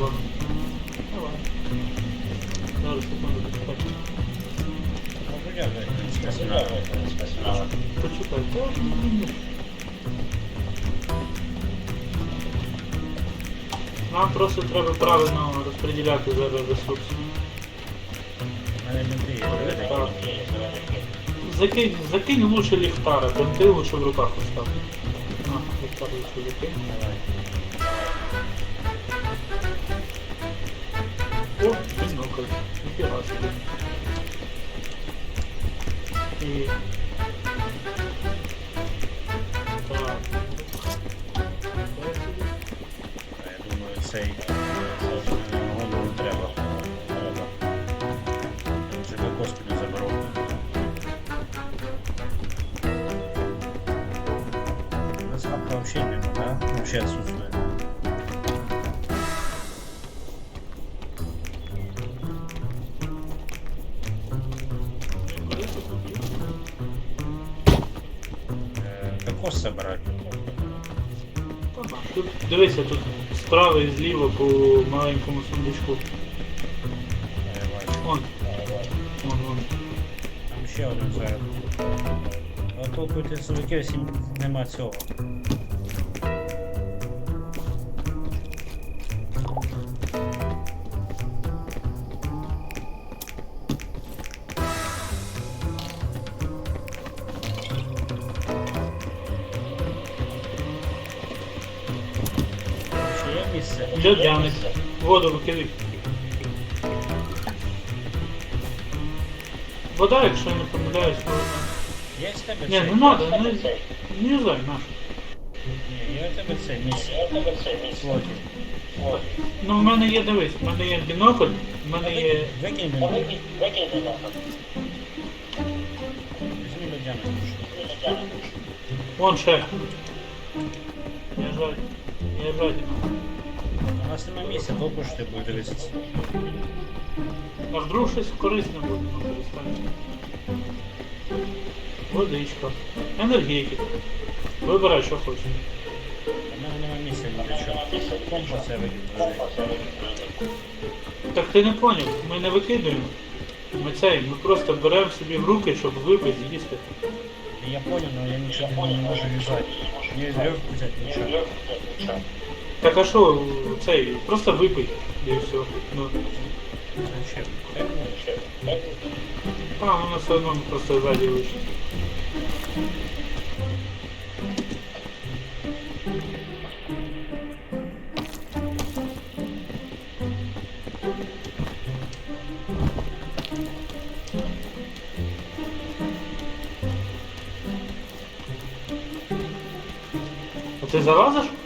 Ладно. Почекай. Та. Нам просто треба правильно розподіляти зараз Так. Закинь, закинь лучше ліхтара, бенти лучше в руках остав. Ліхтар лучше закинь. Бінокль. Ніфіга собі. І... Так. Я думаю, цей е, голову не треба. Вообще нема, да? Вообще отсутствует. Ага, Тут, дивися, тут справа і зліва по маленькому сундучку. Я. Вон. Вон, вон. Ще один зараз. А тут у сувиків нема цього. Місце? Льодяник. Воду викидай. Вода, якщо я не помиляюсь, то. Є в тебе Ні, цей? не надо, не, не юзай наш. Ні, є в тебе це місце. Слоті. Ну, в мене є, дивись, в мене є бінокль, в мене є. Викинь мене. Візьми льодяник. Вон ще. Я жаль. Я жаден. У нас нема місця, довго ж ти будеш дивитися. А вдруг щось корисне буде використання. Водичка. Енергійки. Вибирай, що хочеш. У мене нема місця ні для чого. Компас я викину. Так ти не поняв, ми не викидуємо. Ми цей, ми просто беремо собі в руки, щоб випити, з'їсти. Я понял, но я ничего не могу вязать. Не веревку взять, ничего. Так а що, цей, просто випий, і все. Ну, Зачем? а, воно все одно просто ззаді вийшло. А ти?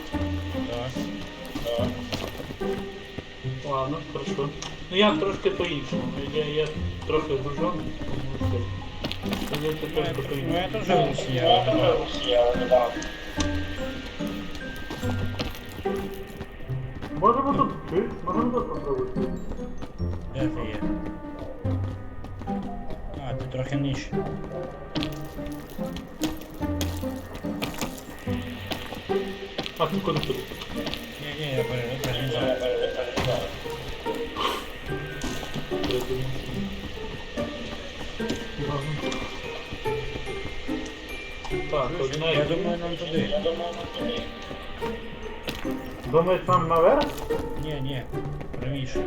Ладно, хорошо. Ну я трошки по-іншому. Я, я трохи гружений, тому що. Я Ну, тепер я- трохи Ну по-іншому. я тоже Можемо тут пити, можемо тут попробувати. Де ти є? А, ти трохи нижче. А ти куди туди? Ні, ні, я перезав. Так, одна Я думаю, нам туди. Думаєш нам наверх? Ні, ні, правіше.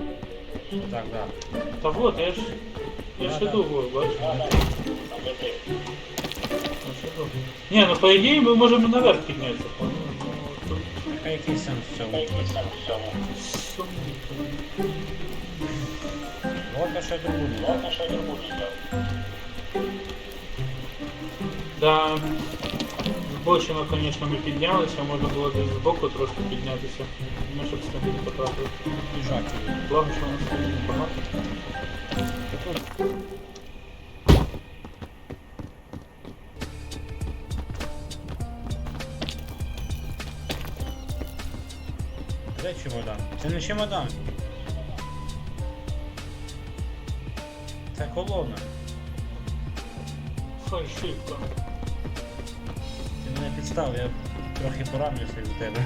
Так, да. Та вот, я ж. Я ж іду, вот, бачиш. Ні, ну по ідеї ми можемо наверх піднятися. Ну, тут А який сенс в цьому? Сумнів. Вот а що другу. Да, збочено, звісно, ми піднялися, можна було десь збоку трошки піднятися. Ми щоб стати не потрапили. Біжати. Благо, що у нас. Тут. Де чемодан? Це не чемодан. Колона. Фальшивка. Ти мене підстав, я трохи поранився від тебе.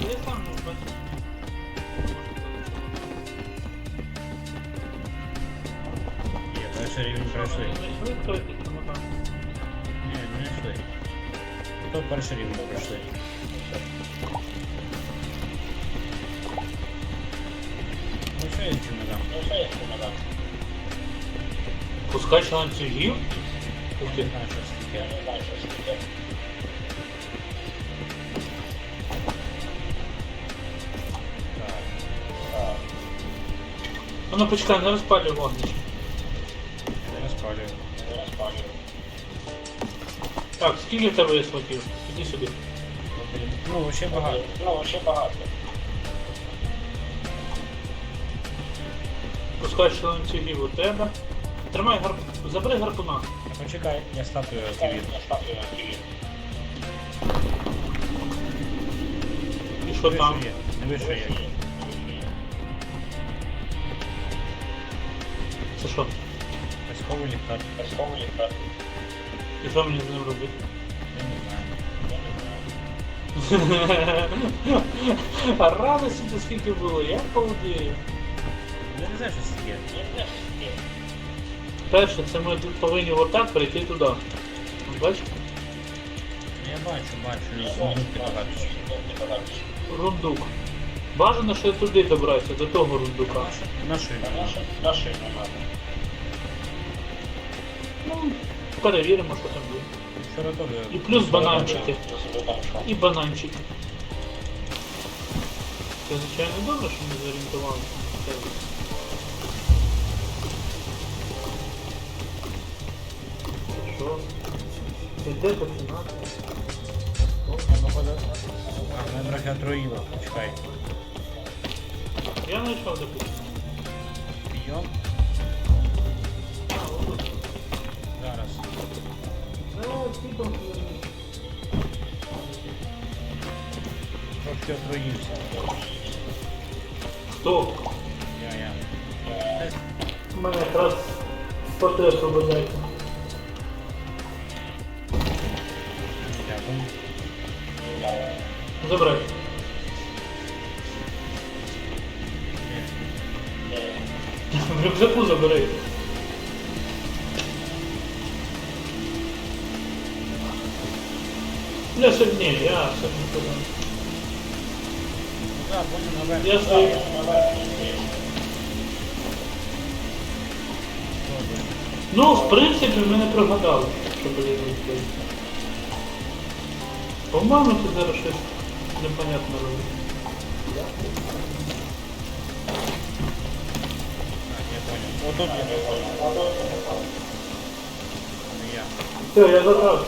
я сам не бачу. Є, перший рівень пройшли. Тому. Ні, не йшли. То перший рівень пройшли. Ну що я цим не дам? Ну що я цим не дам? Пускач ланцюгів? Ух Я ти. не знаю, що це таке. Я не знаю, що це таке. Так. Так. А ну почекай, не розпалюй вогнище. Я не спалюю. Я не спалюю. Так, скільки в тебе є слотів? Іди сюди. Ну, ще багато. Ну, ще багато. Пускач ланцюгів у тебе. Тримай гарп... Забери гарпуна. Почекай, я статую активірую. Я статую активірую. І що там? є? Диви, що є. Це що? Песковий ліхтар. Песковий ліхтар. І що мені з ним робити? Я не знаю. Я не знаю. Радості скільки було, я полудію. Я не знаю, що це таке. Я не знаю, що це таке. Перше, це ми тут повинні отак перейти туди. Бачиш? Я бачу, бачу. Сундуки багато. Рундук. Бажано ще туди добратися, до того рундука. На шину. На шину треба. Ну, перевіримо, що там буде. І плюс бананчики. І бананчики. Це звичайно добре, що ми зорієнтувалися Іде починати? А, мене трохи отруїло. Чекай. Я знайшов де починати. Бійом. Зараз. Це типом Трошки отруївся. Хто? Я, я. Е, У мене якраз поте освобождається. Сьогодні, я подам. Ну в принципі, ми не прогадали, що буде робити. По-моєму, це зараз щось непонятно робить. Так, я не. Все, я забрав.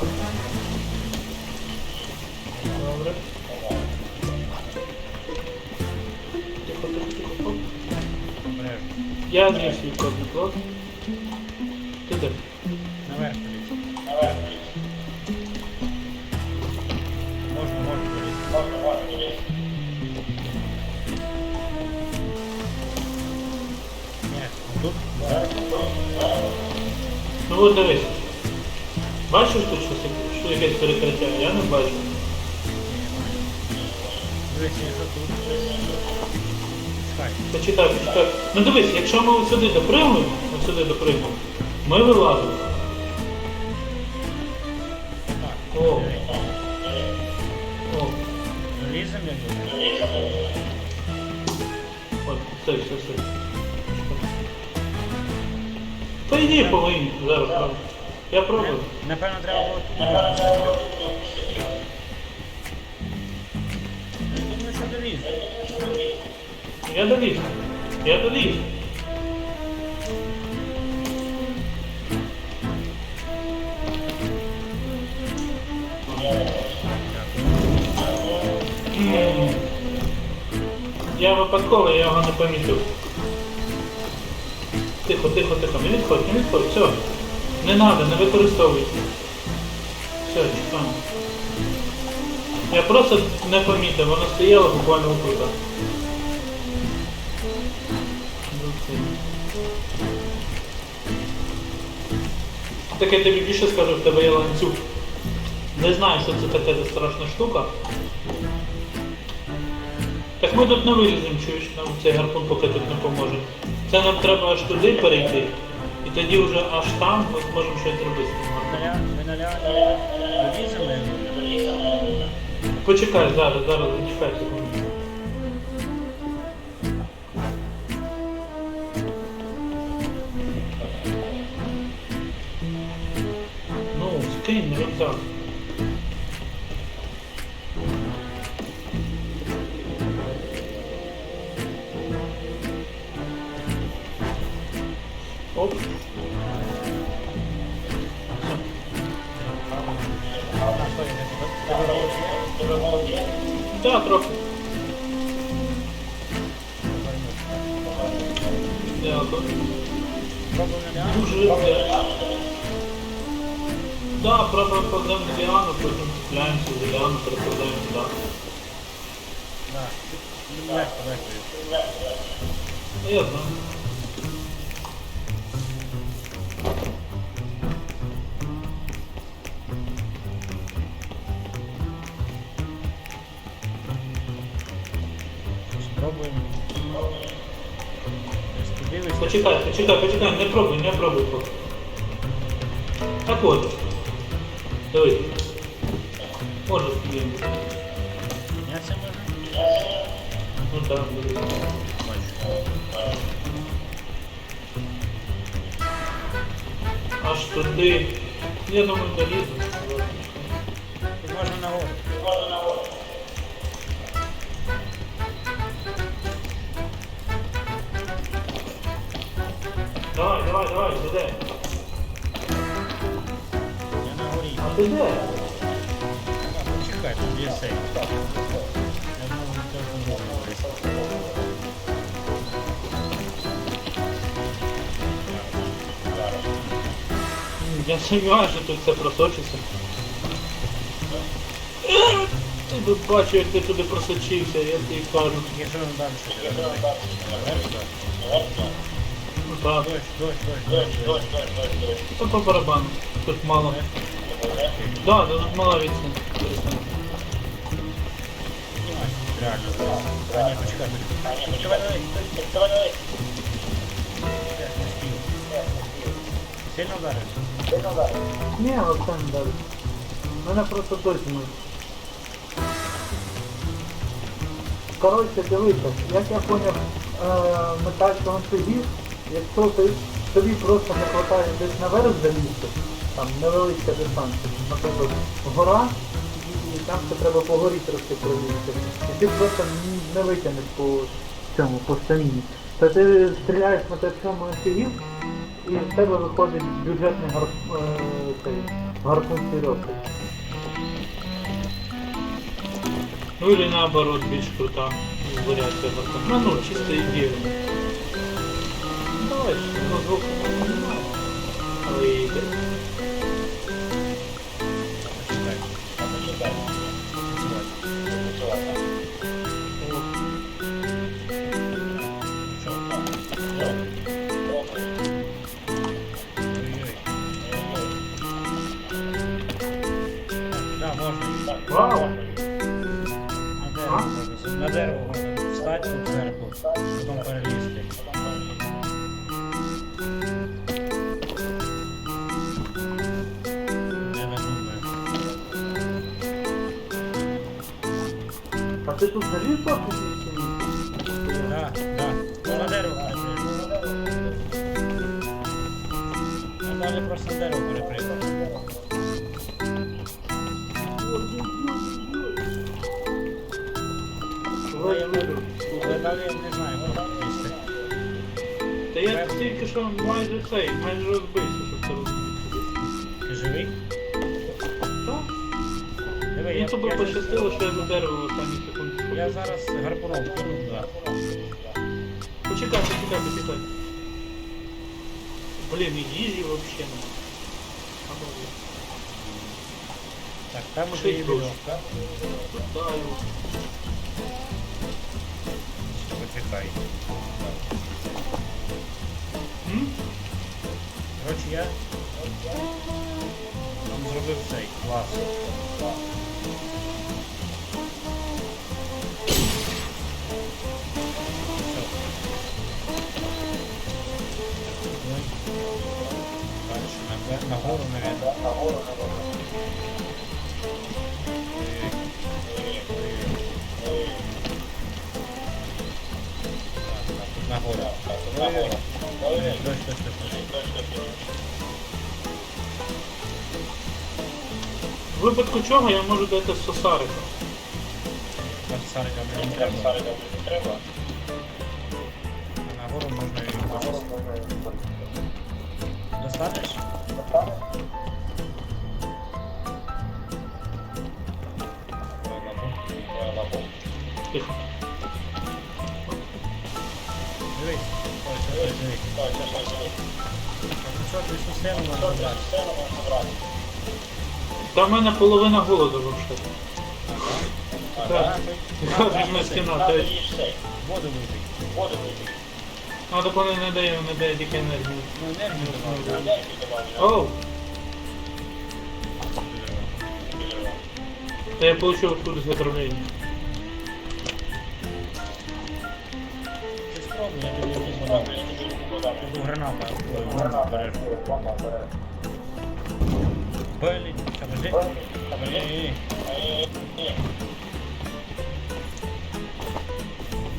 Добре. Тихо, тихо, тихо. Оп. Обережно. Я зніс свій кодний блок. Ти де? Наверх поліз. Наверх поліз. Можна, можна поліз. Можна, можна поліз. Ні, тут? Так. Ну от дивись. Бачиш тут щось, що якесь перекриття? Я не бачу. Почитай, почитай. Ну дивись, якщо ми от сюди допригнемо, от сюди допригнемо, ми вилазимо. О. О, Ліземо, я от, все, все, все. Та йди повинні зараз. Я пробую. Напевно, треба було доліз. Я доліз. Я доліз. Я випадково, я його не помітив. Тихо, тихо, тихо, не відходь, не відходь, все. Не треба, не використовуйте. Все, чекаємо. Я просто не помітив, воно стояло буквально отут. Так я тобі більше скажу, в тебе є ланцюг. Не знаю, що це таке за страшна штука. Так ми тут не виліземо, чуєш, нам цей гарпун поки тут не поможе. Це нам треба аж туди перейти. І тоді вже аж там ми зможемо щось зробити Почекай, зараз, зараз, зачекай секунду. Ну, скинь рюкзак. Оп. Да, трохи. Дякую. Дуже вдячний. Да, пробуємо кладемо ліану, потім цепляємося за ліану, перекладаємо туди. Легко, легко. Ну, я знаю. Почекай, почекай, почекай, не пробуй, не пробуй поки. Так от. Дивись. Може спіємо. Піднятися можна? Ну так, дивись. Бачу. Аж туди. Я думаю, долізу. Тут можна нагору. Давай, Давай, давай, де? Я на горі. А ти де? Почекай, тут є сей. Я знову на кожному говорю. Я сумніваюся, що тут все просочиться. Ти би бачив, як ти туди просочився, я тобі кажу. Якщо далі щось робити. Вверх, так. Ну так, Дощ, дощ, дощ, дощ, дощ. це по барабану. Тут мало. Да, да, тут мала відстань. Перестань. Реально. А, ні, почекай. Давай, давай, давай, давай. Сильно вдарив? Ні, оце не далі. Мене просто досі не. Коротше, дивися, як я поняв е, метальський ланцюгів, якщо ти, тобі просто не вистачає десь наверх залізти, там невеличка дистанція, наприклад, гора, і там ще треба по горі трошки пролізти. І ти просто не витягнеш по цьому, по стаміні. То ти стріляєш метальським ланцюгів, і в тебе виходить бюджетний е, гарпун серйозний. Ну или наоборот, більш крута варіація гарпуна. Ну, чисто ідея. Давай, ну звук не. Але йде. Почекай. Да. Вау! На дерево можна. На дерево можна встати тут зверху, потім перелізти. Ти тут чи ні? Да, да. На дерево перепрыгнув. Ну далі просто дерево перепрыгнув. Але я не- але далі я не знаю, куди лізти. Та я тільки що майже цей, майже розбився, щоб це розуміти. Ти живий? Тобі пощастило, що я до дерева в останні секунди. я зараз гарпуном кину туди. Почекай, почекай, почекай. Блін, і їжі вообще не. Обалдеть. Так, там уже Шість є душ. вірьовка. Даю. Почекай. М? Коротше, я там зробив цей клас. Да, Нагору, наверное. Нагору, нагору. Нагору. Нагору. Дощ, дощ, дощ, дощ. В випадку чого я можу дати сосарика. Сарика мені не треба. Сарика не треба. А Нагору можна і Нагору можна і Достанеш? Та в мене половина голоду. А, Так. Візьми стіна, Надо їж. Воду випий. Воду випити. А так вони не дає, не дає тільки енергію. Ну, енергію добавлю. Оу, та я получив откуда. Ти Буду граната. Ой, гранату береш. Блін, подожди. Ей, ей, ей.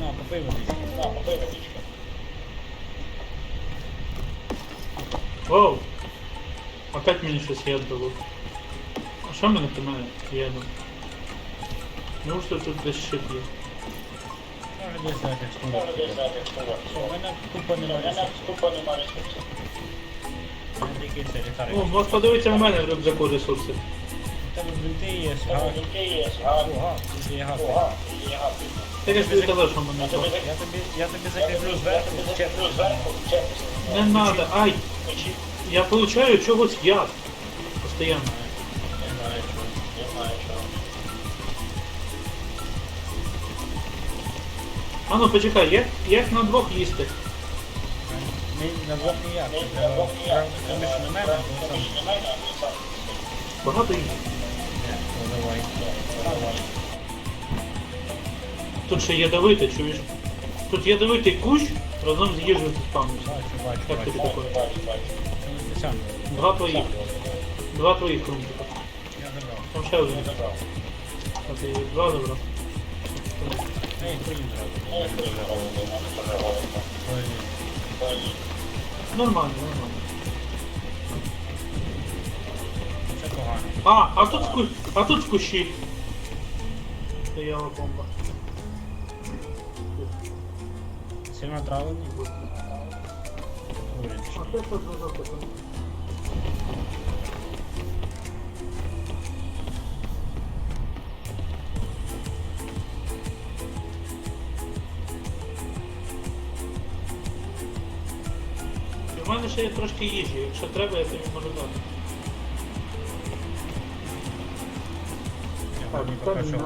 На, попий водички. Оу! Опять мені щось яд дало. А що мене по мене ядом? Ну що тут десь ще є? Може десь. Що, в мене тупо немає ресурсів. У мене тільки це літари. О, можеш подивитися в мене в рюкзаку ресурси. У тебе бинти є, газ. О, тут є газ. Та я ж що в мене. Я тобі, я тобі закріплю зверху. Не надо, ай! Я получаю чогось яд. Постоянно. А ну почекай, як, як на двох їсти? Ми на двох ніяк. Треба ж на мене, сам. Багато їсти. Ну давай. Тут ще ядовитий, чуєш? Тут ядовитий кущ разом з їжею спавнився. Бачу, бачу, Як тобі бачу. таке? Це сам. Два твоїх. Два твоїх крумчика. Я забрав. Там ще один. А ти два забрав. Нормально, нормально. Це погано. А, а тут в а тут в кущі. Стояла бомба. Сильно отравлений? А це що за запитання? Ще є трошки їжі, якщо треба, я тобі можу дати. Я мені поки що.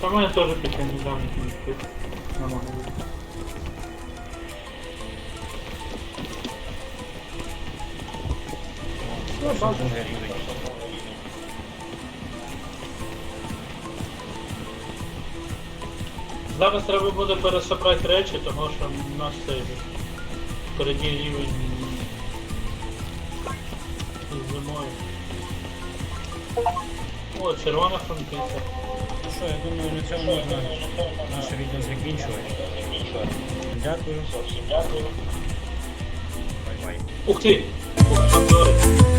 Та мене теж таке недавно. Ну, Що Зараз треба буде пересобрати речі, тому що в нас цей впереді рівень з зимою. О, червона франківця. Ну що, я думаю, на цьому можна наше відео закінчувати. Дякую. Дякую. Бай-бай. Ух ти! Ух ти.